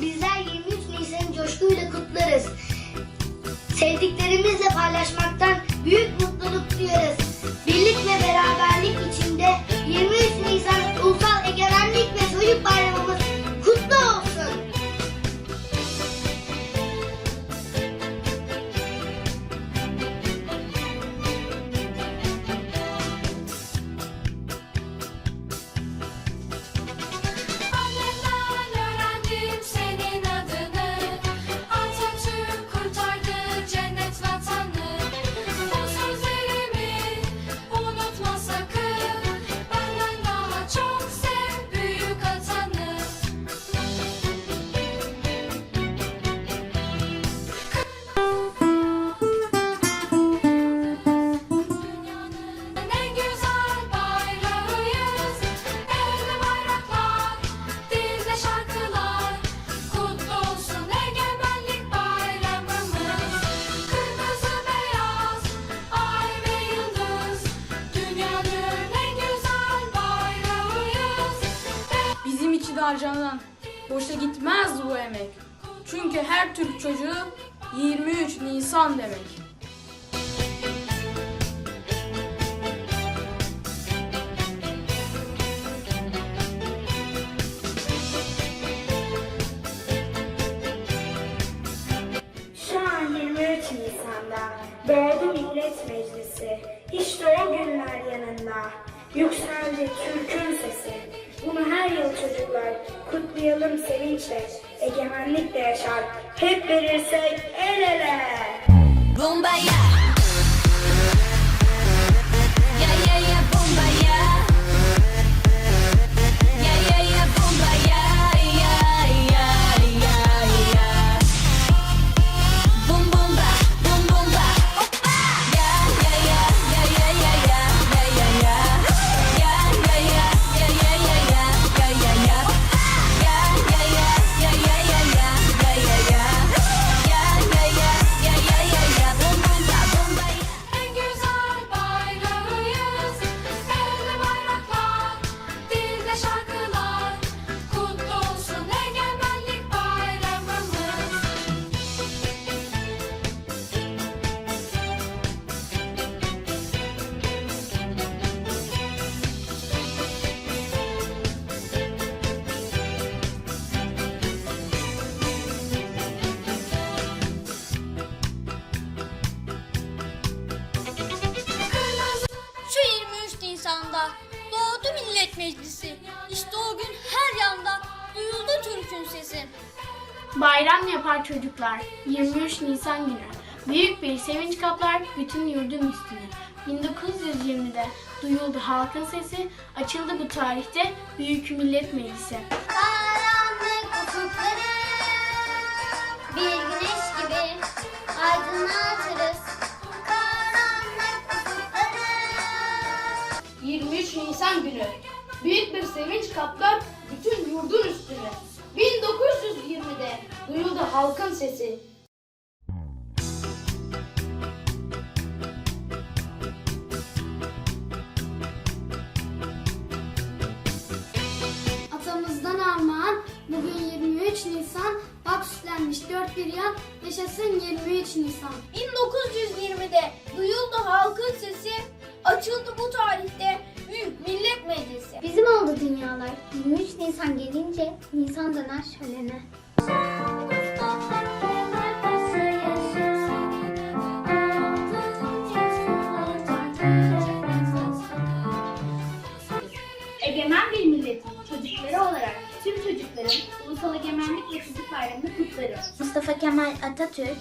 bizler 23 Nisan'ı coşkuyla kutlarız. Sevdiklerimizle paylaşmaktan büyük mutluluk duyarız. Birlik ve harcanan boşa gitmez bu emek. Çünkü her Türk çocuğu 23 Nisan demek. Şu an 23 Nisan'da doğdu Millet Meclisi. İşte o günler yanında. Yükseldi Türk'ün sesi. Bunu her yıl çocuklar kutlayalım sevinçle. Egemenlikle yaşar. Hep verirsek el ele. Bomba 23 Nisan'da doğdu Millet Meclisi. İşte o gün her yanda duyuldu Türk'ün sesi. Bayram yapar çocuklar 23 Nisan günü. Büyük bir sevinç kaplar bütün yurdun üstünü. 1920'de duyuldu halkın sesi, açıldı bu tarihte Büyük Millet Meclisi. Karanlık ufukları bir güneş gibi aydınlatırız. 23 Nisan günü büyük bir sevinç kaplar bütün yurdun üstünü. 1920'de duyuldu halkın sesi. Atamızdan armağan bugün 23 Nisan bak süslenmiş dört bir yan yaşasın 23 Nisan. 1920'de duyuldu halkın sesi. Açıldı bu dünyalar 23 Nisan gelince Nisan döner şölene. Egemen bir milletin çocukları olarak tüm çocukların Ulusal Egemenlik ve Çocuk Bayramı'nı kutlarız. Mustafa Kemal Atatürk,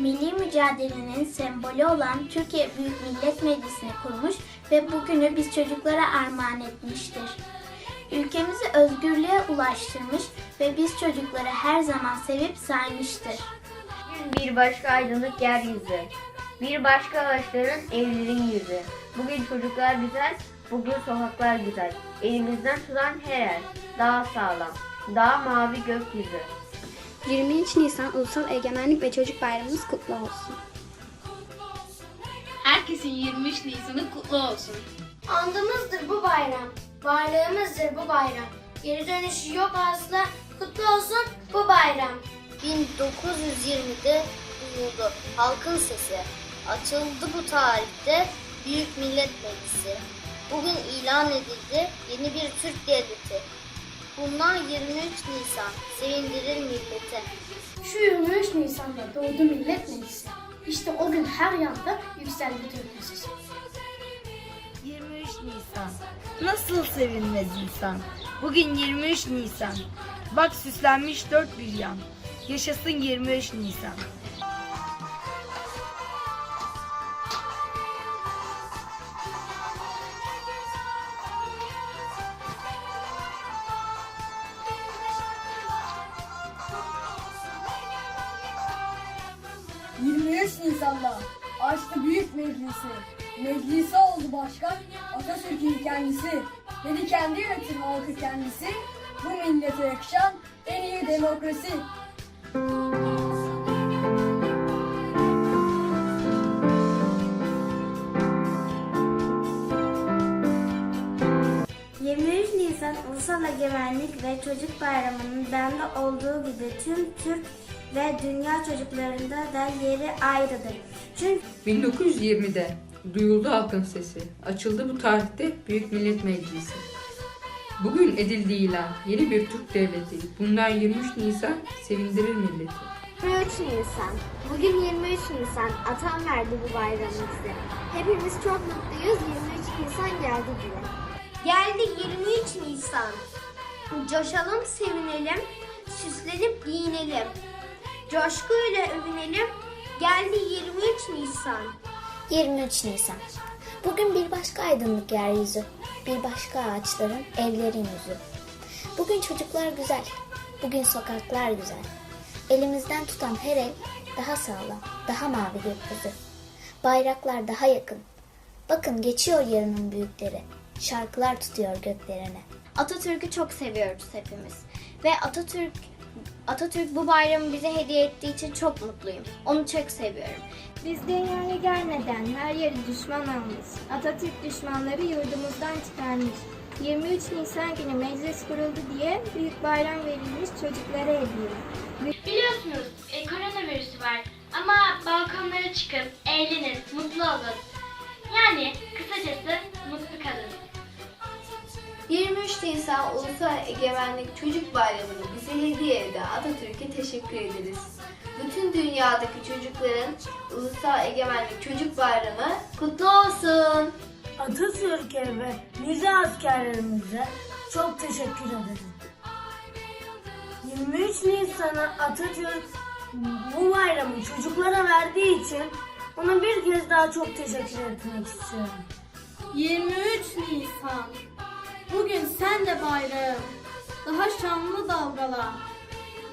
milli mücadelenin sembolü olan Türkiye Büyük Millet Meclisi'ni kurmuş ve bugünü biz çocuklara armağan etmiştir. Ülkemizi özgürlüğe ulaştırmış ve biz çocukları her zaman sevip saymıştır. Bir başka aydınlık yeryüzü. Bir başka ağaçların evlerin yüzü. Bugün çocuklar güzel, bugün sokaklar güzel. Elimizden tutan her el. Daha sağlam, daha mavi gökyüzü. 23 Nisan Ulusal Egemenlik ve Çocuk Bayramımız kutlu olsun. Herkesin 23 Nisan'ı kutlu olsun. Andımızdır bu bayram, varlığımızdır bu bayram. Geri dönüşü yok asla, kutlu olsun bu bayram. 1920'de duyuldu halkın sesi. Açıldı bu tarihte Büyük Millet Meclisi. Bugün ilan edildi yeni bir Türk devleti. Bundan 23 Nisan sevindirir milleti. Şu 23 Nisan'da doğdu Millet Meclisi. İşte o gün her yanda yükseldi Türk sesi. 23 Nisan. Nasıl sevinmez insan? Bugün 23 Nisan. Bak süslenmiş dört bir yan. Yaşasın 23 Nisan. Nisan'da açtı büyük meclisi. Meclisi oldu başkan Atatürk'ün kendisi. Dedi kendi yönetir halkı kendisi. Bu millete yakışan en iyi demokrasi. Nisan Ulusal Egemenlik ve Çocuk Bayramı'nın bende olduğu gibi tüm Türk ve dünya çocuklarında da yeri ayrıdır. Çünkü 1920'de duyuldu halkın sesi. Açıldı bu tarihte Büyük Millet Meclisi. Bugün edildi ilan yeni bir Türk devleti. Bundan 23 Nisan sevindirir milleti. 23 Nisan. Bugün 23 Nisan. Atam verdi bu bayramı bize. Hepimiz çok mutluyuz. 23 Nisan geldi bile. Geldi 23 Nisan. Coşalım, sevinelim, süslenip giyinelim. Coşkuyla övünelim. Geldi 23 Nisan. 23 Nisan. Bugün bir başka aydınlık yeryüzü, bir başka ağaçların, evlerin yüzü. Bugün çocuklar güzel, bugün sokaklar güzel. Elimizden tutan her el daha sağlam, daha mavi gökyüzü. Bayraklar daha yakın. Bakın geçiyor yarının büyükleri. Şarkılar tutuyor göklerine. Atatürk'ü çok seviyoruz hepimiz. Ve Atatürk Atatürk bu bayramı bize hediye ettiği için çok mutluyum. Onu çok seviyorum. Biz dünyayı görmeden her yeri düşman almış. Atatürk düşmanları yurdumuzdan çıkarmış. 23 Nisan günü meclis kuruldu diye büyük bayram verilmiş çocuklara hediye. Biliyorsunuz e, koronavirüsü var ama balkonlara çıkıp eğlenin, mutlu olun. Yani Nisan Ulusal Egemenlik Çocuk Bayramı'nı bize hediye eden Atatürk'e teşekkür ederiz. Bütün dünyadaki çocukların Ulusal Egemenlik Çocuk Bayramı kutlu olsun. Atatürk'e ve nice askerlerimize çok teşekkür ederim. 23 Nisan'a Atatürk bu bayramı çocuklara verdiği için ona bir kez daha çok teşekkür etmek istiyorum. 23 Nisan. Bugün sen de bayrağım, daha şanlı dalgala.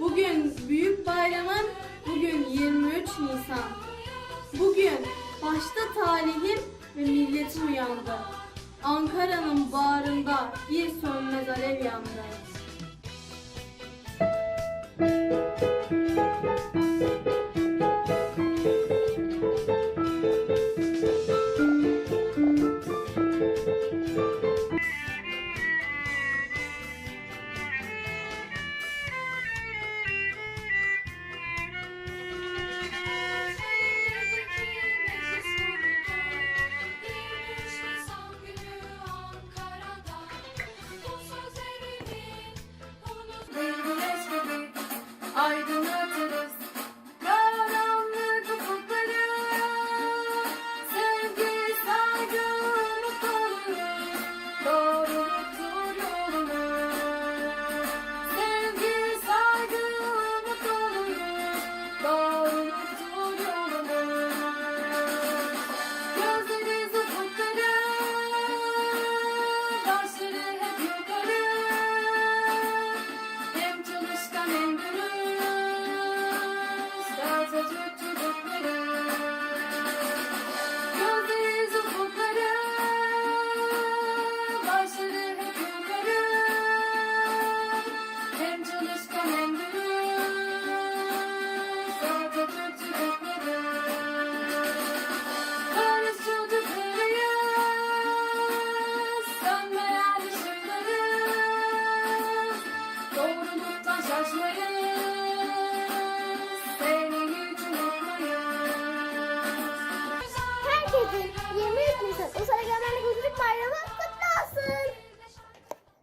Bugün büyük bayramın, bugün 23 Nisan. Bugün başta talihim ve milletim uyandı. Ankara'nın bağrında bir sönmez alev yandı. Müzik